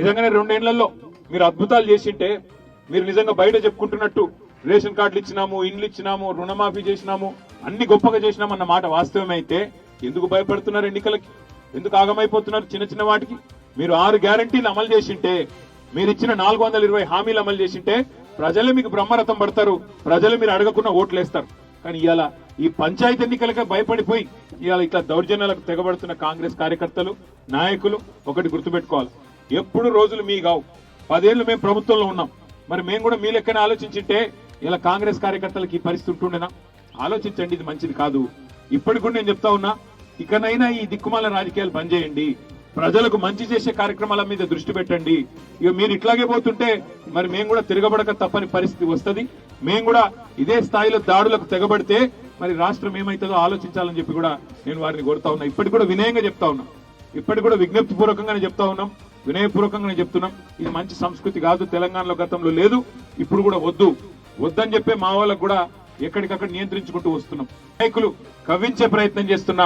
నిజంగానే రెండేళ్ళలో మీరు అద్భుతాలు చేసింటే మీరు నిజంగా బయట చెప్పుకుంటున్నట్టు రేషన్ కార్డులు ఇచ్చినాము ఇండ్లు ఇచ్చినాము రుణమాఫీ చేసినాము అన్ని గొప్పగా చేసినాము అన్న మాట వాస్తవమైతే ఎందుకు భయపడుతున్నారు ఎన్నికలకి? ఎందుకు ఆగమైపోతున్నారు చిన్న చిన్న వాటికి? మీరు ఆరు గ్యారంటీలు అమలు చేసింటే మీరు ఇచ్చిన నాలుగు వందల ఇరవై హామీలు అమలు చేసింటే ప్రజలు మీకు బ్రహ్మరథం పడతారు ప్రజలు మీరు అడగకుండా ఓట్లేస్తారు. కానీ ఇవాళ ఈ పంచాయతీ ఎన్నికలకే భయపడిపోయి ఇవాళ ఇట్లా దౌర్జన్యాలకు తెగబడుతున్న కాంగ్రెస్ కార్యకర్తలు నాయకులు ఒకటి గుర్తుపెట్టుకోవాలి. ఎప్పుడు రోజులు మీ కావు. పదేళ్ళు మేము ప్రభుత్వంలో ఉన్నాం. మరి మేము కూడా మీ లెక్కనే ఆలోచించింటే ఇలా కాంగ్రెస్ కార్యకర్తలకి ఈ పరిస్థితి ఉంటుండేనా? ఆలోచించండి ఇది మంచిది కాదు. ఇప్పటికి కూడా నేను చెప్తా ఉన్నా ఇకనైనా ఈ దిక్కుమాల రాజకీయాలు బంద్ చేయండి ప్రజలకు మంచి చేసే కార్యక్రమాల మీద దృష్టి పెట్టండి. ఇక మీరు ఇట్లాగే పోతుంటే మరి మేము కూడా తిరగబడక తప్పని పరిస్థితి వస్తుంది. మేము కూడా ఇదే స్థాయిలో దాడులకు తెగబడితే మరి రాష్ట్రం ఏమైతుందో ఆలోచించాలని చెప్పి కూడా నేను వారిని కోరుతా ఉన్నా. ఇప్పటికి కూడా వినయంగా చెప్తా ఉన్నా. ఇప్పటికి కూడా విజ్ఞప్తి పూర్వకంగానే చెప్తా ఉన్నాం. వినయపూర్వకంగా నేను చెప్తున్నాం ఇది మంచి సంస్కృతి కాదు తెలంగాణలో గతంలో లేదు ఇప్పుడు కూడా వద్దు. వద్దని చెప్పే మా వాళ్ళకు కూడా ఎక్కడికక్కడ నియంత్రించుకుంటూ వస్తున్నాం. నాయకులు కవ్వించే ప్రయత్నం చేస్తున్న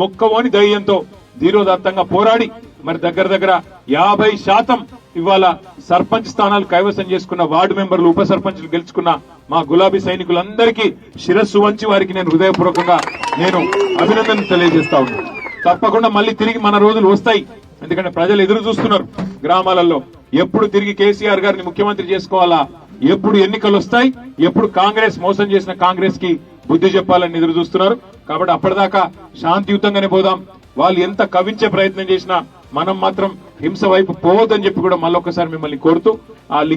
మొక్కవోని ధైర్యంతో ధీరోదత్తంగా పోరాడి మరి దగ్గర దగ్గర యాభై శాతం ఇవాళ సర్పంచ్ స్థానాలు కైవసం చేసుకున్న వార్డు మెంబర్లు ఉప సర్పంచ్లు గెలుచుకున్న మా గులాబీ సైనికులందరికీ శిరస్సు వంచి వారికి నేను హృదయపూర్వకంగా నేను అభినందన తెలియజేస్తా ఉన్నాను. తప్పకుండా మళ్ళీ తిరిగి మన రోజులు వస్తాయి. ఎందుకంటే ప్రజలు ఎదురు చూస్తున్నారు గ్రామాలలో. ఎప్పుడు తిరిగి కేసీఆర్ గారిని ముఖ్యమంత్రి చేసుకోవాలా? ఎప్పుడు ఎన్నికలు వస్తాయి? ఎప్పుడు కాంగ్రెస్ మోసం చేసిన కాంగ్రెస్కి బుద్ధి చెప్పాలని ఎదురు చూస్తున్నారు. కాబట్టి అప్పటిదాకా శాంతియుతంగానే పోదాం. వాళ్ళు ఎంత కవించే ప్రయత్నం చేసినా మనం మాత్రం హింస వైపు పోవద్దని చెప్పి కూడా మళ్ళొకసారి మిమ్మల్ని కోరుతూ ఆ